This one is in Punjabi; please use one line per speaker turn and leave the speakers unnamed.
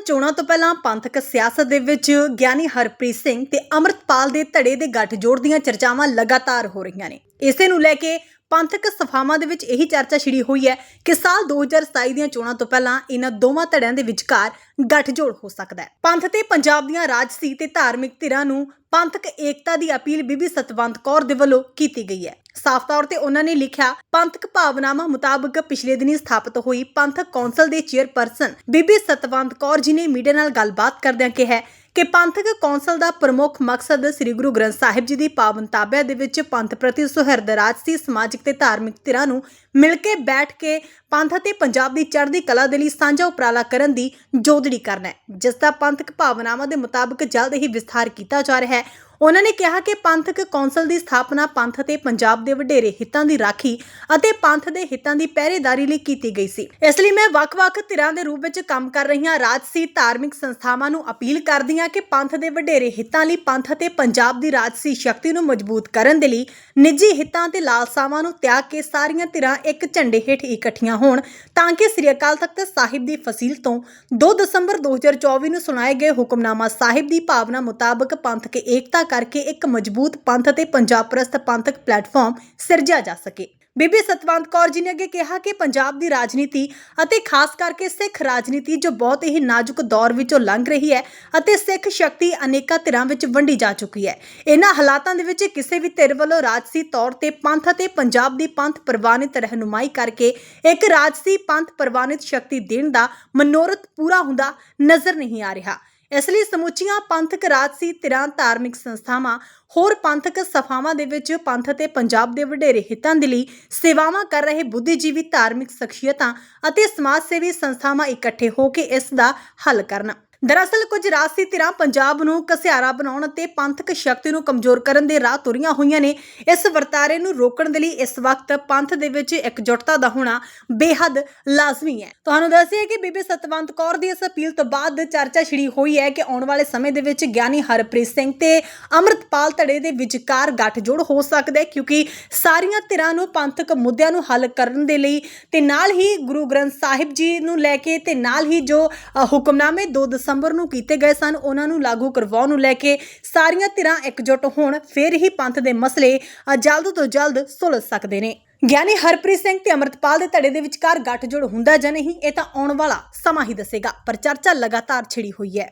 ਚੋਣਾਂ ਤੋਂ ਪਹਿਲਾਂ ਪੰਥਕ ਸਿਆਸਤ ਦੇ ਵਿੱਚ ਗਿਆਨੀ ਹਰਪ੍ਰੀਤ ਸਿੰਘ ਤੇ ਅਮਰਤਪਾਲ ਦੇ ਧੜੇ ਦੇ ਗੱਠਜੋੜ ਦੀਆਂ ਚਰਚਾਵਾਂ ਲਗਾਤਾਰ ਹੋ ਰਹੀਆਂ ਨੇ। ਇਸੇ ਨੂੰ ਲੈ ਕੇ ਪੰਥਕ ਸਫਾਵਾਂ ਦੇ ਵਿੱਚ ਇਹੀ ਚਰਚਾ ਛਿੜੀ ਹੋਈ ਹੈ ਕਿ ਸਾਲ 2027 ਦੀਆਂ ਚੋਣਾਂ ਤੋਂ ਪਹਿਲਾਂ ਇਹਨਾਂ ਦੋਵਾਂ ਧੜਿਆਂ ਦੇ ਵਿਚਕਾਰ ਗੱਠਜੋੜ ਹੋ ਸਕਦਾ ਹੈ। ਪੰਥ ਤੇ ਪੰਜਾਬ ਦੀਆਂ ਰਾਜਸੀ ਤੇ ਧਾਰਮਿਕ ਧਿਰਾਂ ਨੂੰ ਪੰਥਕ ਏਕਤਾ ਦੀ ਅਪੀਲ ਬੀਬੀ ਸਤਵੰਤ ਕੌਰ ਦੇ ਵੱਲੋਂ ਕੀਤੀ ਗਈ ਹੈ। ਸਾਫ਼ ਤੌਰ ਤੇ ਉਹਨਾਂ ਨੇ ਲਿਖਿਆ, ਪੰਥਕ ਭਾਵਨਾਵਾਂ ਮੁਤਾਬਕ ਪਿਛਲੇ ਦਿਨੀ ਸਥਾਪਿਤ ਹੋਈ ਪੰਥਕ ਕੌਂਸਲ ਦੇ ਚੇਅਰਪਰਸਨ ਬੀਬੀ ਸਤਵੰਤ ਕੌਰ ਜੀ ਨੇ ਮੀਡੀਆ ਨਾਲ ਗੱਲਬਾਤ ਕਰਦਿਆਂ ਕਿਹਾ ਕਿ ਪੰਥਕ ਕੌਂਸਲ ਦਾ ਪ੍ਰਮੁੱਖ ਮਕਸਦ ਸ੍ਰੀ ਗੁਰੂ ਗ੍ਰੰਥ ਸਾਹਿਬ ਜੀ ਦੀ ਪਾਵਨ ਤਾਬਿਆ ਦੇ ਵਿੱਚ ਪੰਥ ਪ੍ਰਤੀ ਸੁਹਿਰਦ ਰਾਜਸੀ ਸਮਾਜਿਕ ਤੇ ਧਾਰਮਿਕ ਧਿਰਾਂ ਨੂੰ ਮਿਲ ਕੇ ਬੈਠ ਕੇ ਪੰਥ ਅਤੇ ਪੰਜਾਬ ਦੀ ਚੜ੍ਹਦੀ ਕਲਾ ਦੇ ਲਈ ਸਾਂਝਾ ਉਪਰਾਲਾ ਕਰਨ ਦੀ ਜੋਦੜੀ ਕਰਨਾ ਹੈ, ਜਿਸ ਦਾ ਪੰਥਕ ਭਾਵਨਾਵਾਂ ਦੇ ਮੁਤਾਬਕ ਜਲਦ ਹੀ ਵਿਸਥਾਰ ਕੀਤਾ ਜਾ ਰਿਹਾ ਹੈ। ਉਹਨਾਂ ਨੇ ਕਿਹਾ ਕਿ ਪੰਥਕ ਕੌਂਸਲ ਦੀ ਸਥਾਪਨਾ ਪੰਥ ਅਤੇ ਪੰਜਾਬ ਦੇ ਵਡੇਰੇ ਹਿੱਤਾਂ ਦੀ ਰਾਖੀ ਅਤੇ ਪੰਥ ਦੇ ਹਿੱਤਾਂ ਦੀ ਪਹਿਰੇਦਾਰੀ ਲਈ ਕੀਤੀ ਗਈ ਸੀ। ਇਸ ਲਈ ਮੈਂ ਵੱਖ-ਵੱਖ ਧਿਰਾਂ ਦੇ ਰੂਪ ਵਿੱਚ ਕੰਮ ਕਰ ਰਹੀਆਂ ਰਾਜਸੀ ਧਾਰਮਿਕ ਸੰਸਥਾਵਾਂ ਨੂੰ ਅਪੀਲ ਕਰਦੀ ਹਾਂ ਕਿ ਪੰਥ ਦੇ ਵਡੇਰੇ ਹਿੱਤਾਂ ਲਈ ਪੰਥ ਅਤੇ ਪੰਜਾਬ ਦੀ ਰਾਜਸੀ ਸ਼ਕਤੀ ਨੂੰ ਮਜ਼ਬੂਤ ਕਰਨ ਦੇ ਲਈ ਨਿੱਜੀ ਹਿੱਤਾਂ ਤੇ ਲਾਲਸਾਵਾਂ ਨੂੰ ਤਿਆਗ ਕੇ ਸਾਰੀਆਂ ਧਿਰਾਂ ਇੱਕ ਝੰਡੇ ਹੇਠ ਇਕੱਠੀਆਂ ਹੋਣ, ਤਾਂ ਕਿ ਸ੍ਰੀ ਅਕਾਲ ਤਖਤ ਸਾਹਿਬ ਦੀ ਫਸੀਲ ਤੋਂ 2 ਦਸੰਬਰ 2024 ਨੂੰ ਸੁਣਾਏ ਗਏ ਹੁਕਮਨਾਮਾ ਸਾਹਿਬ ਦੀ ਭਾਵਨਾ ਮੁਤਾਬਕ ਪੰਥਕ ਏਕਤਾ ਕਰਕੇ ਇੱਕ ਮਜ਼ਬੂਤ ਪੰਥ ਅਤੇ ਪੰਜਾਬ ਪ੍ਰਸਤ ਪੰਥਕ ਪਲੇਟਫਾਰਮ ਸਿਰਜਿਆ ਜਾ ਸਕੇ। ਬੀਬੀ ਸਤਵੰਤ ਕੌਰ ਜੀ ਨੇ ਅੱਗੇ ਕਿਹਾ ਕਿ ਪੰਜਾਬ ਦੀ ਰਾਜਨੀਤੀ ਅਤੇ ਖਾਸ ਕਰਕੇ ਸਿੱਖ ਰਾਜਨੀਤੀ ਜੋ ਬਹੁਤ ਹੀ ਨਾਜ਼ੁਕ ਦੌਰ ਵਿੱਚੋਂ ਲੰਘ ਰਹੀ ਹੈ ਅਤੇ ਸਿੱਖ ਸ਼ਕਤੀ ਅਨੇਕਾਂ ਧਿਰਾਂ ਵਿੱਚ ਵੰਡੀ ਜਾ ਚੁੱਕੀ ਹੈ। ਇਹਨਾਂ ਹਾਲਾਤਾਂ ਦੇ ਵਿੱਚ ਕਿਸੇ ਵੀ ਧਿਰ ਵੱਲੋਂ ਰਾਜਸੀ ਤੌਰ ਤੇ ਪੰਥ ਅਤੇ ਪੰਜਾਬ ਦੀ ਪੰਥ ਪ੍ਰਵਾਨਿਤ ਰਹਿਨੁਮਾਈ ਕਰਕੇ ਇੱਕ ਰਾਜਸੀ ਪੰਥ ਪ੍ਰਵਾਨਿਤ ਸ਼ਕਤੀ ਦੇਣ ਦਾ ਮਨੋਰਥ ਪੂਰਾ ਹੁੰਦਾ ਨਜ਼ਰ ਨਹੀਂ ਆ ਰਿਹਾ। ਇਸ ਲਈ ਸਮੁੱਚੀਆਂ ਪੰਥਕ ਰਾਜਸੀ ਧਿਰਾਂ ਧਾਰਮਿਕ ਸੰਸਥਾਵਾਂ, ਹੋਰ ਪੰਥਕ ਸਫਾਵਾਂ ਦੇ ਵਿੱਚ ਪੰਥ ਅਤੇ ਪੰਜਾਬ ਦੇ ਵਡੇਰੇ ਹਿੱਤਾਂ ਦੇ ਲਈ ਸੇਵਾਵਾਂ ਕਰ ਰਹੇ ਬੁੱਧੀਜੀਵੀ ਧਾਰਮਿਕ ਸ਼ਖਸੀਅਤਾਂ ਅਤੇ ਸਮਾਜ ਸੇਵੀ ਸੰਸਥਾਵਾਂ ਇਕੱਠੇ ਹੋ ਕੇ ਇਸ ਦਾ ਹੱਲ ਕਰਨ। ਦਰਅਸਲ ਕੁਝ ਰਾਜਸੀ ਧਿਰਾਂ ਪੰਜਾਬ ਨੂੰ ਕਸਿਆਰਾ ਬਣਾਉਣ ਅਤੇ ਪੰਥਕ ਸ਼ਕਤੀ ਨੂੰ ਕਮਜ਼ੋਰ ਕਰਨ ਦੇ ਰਾਹ ਤੁਰੀਆਂ ਹੋਈਆਂ ਨੇ। ਇਸ ਵਰਤਾਰੇ ਨੂੰ ਰੋਕਣ ਦੇ ਲਈ ਇਸ ਵਕਤ ਪੰਥ ਦੇ ਵਿੱਚ ਇਕਜੁੱਟਤਾ ਦਾ ਹੋਣਾ ਬੇਹੱਦ ਲਾਜ਼ਮੀ ਹੈ। ਤੁਹਾਨੂੰ ਦੱਸਿਆ ਕਿ ਬੀਬੀ ਸਤਵੰਤ ਕੌਰ ਦੀ ਇਸ ਅਪੀਲ ਤੋਂ ਬਾਅਦ ਚਰਚਾ ਛਿੜੀ ਹੋਈ ਹੈ ਕਿ ਆਉਣ ਵਾਲੇ ਸਮੇਂ ਦੇ ਵਿੱਚ ਗਿਆਨੀ ਹਰਪ੍ਰੀਤ ਸਿੰਘ ਤੇ ਅੰਮ੍ਰਿਤਪਾਲ ਧੜੇ ਦੇ ਵਿਚਕਾਰ ਗੱਠਜੋੜ ਹੋ ਸਕਦਾ ਹੈ ਕਿਉਂਕਿ ਸਾਰੀਆਂ ਧਿਰਾਂ ਨੂੰ ਪੰਥਕ ਮੁੱਦਿਆਂ ਨੂੰ ਹੱਲ ਕਰਨ ਦੇ ਲਈ ਤੇ ਨਾਲ ਹੀ ਗੁਰੂ ਗ੍ਰੰਥ ਸਾਹਿਬ ਜੀ ਨੂੰ ਲੈ ਕੇ ਤੇ ਨਾਲ ਹੀ ਜੋ ਅ, ਹੁਕਮਨਾਮੇ 2 ਦਸੰਬਰ ਨੂੰ ਕੀਤੇ ਗਏ ਸਨ, ਉਹਨਾਂ ਨੂੰ ਲਾਗੂ ਕਰਵਾਉਣ ਨੂੰ ਲੈ ਕੇ ਸਾਰੀਆਂ ਧਿਰਾਂ ਇਕਜੁੱਟ ਹੋਣ, ਫਿਰ ਹੀ ਪੰਥ ਦੇ ਮਸਲੇ ਜਲਦ ਤੋਂ ਜਲਦ ਸੁਲਝ ਸਕਦੇ ਨੇ। ਗਿਆਨੀ ਹਰਪ੍ਰੀਤ ਸਿੰਘ ਤੇ ਅਮਰਤਪਾਲ ਦੇ ਧੜੇ ਦੇ ਵਿਚਕਾਰ ਗੱਠਜੋੜ ਹੁੰਦਾ ਜਾਂ ਨਹੀਂ, ਇਹ ਤਾਂ ਆਉਣ ਵਾਲਾ ਸਮਾਂ ਹੀ ਦੱਸੇਗਾ, ਪਰ ਚਰਚਾ ਲਗਾਤਾਰ ਛਿੜੀ ਹੋਈ ਹੈ।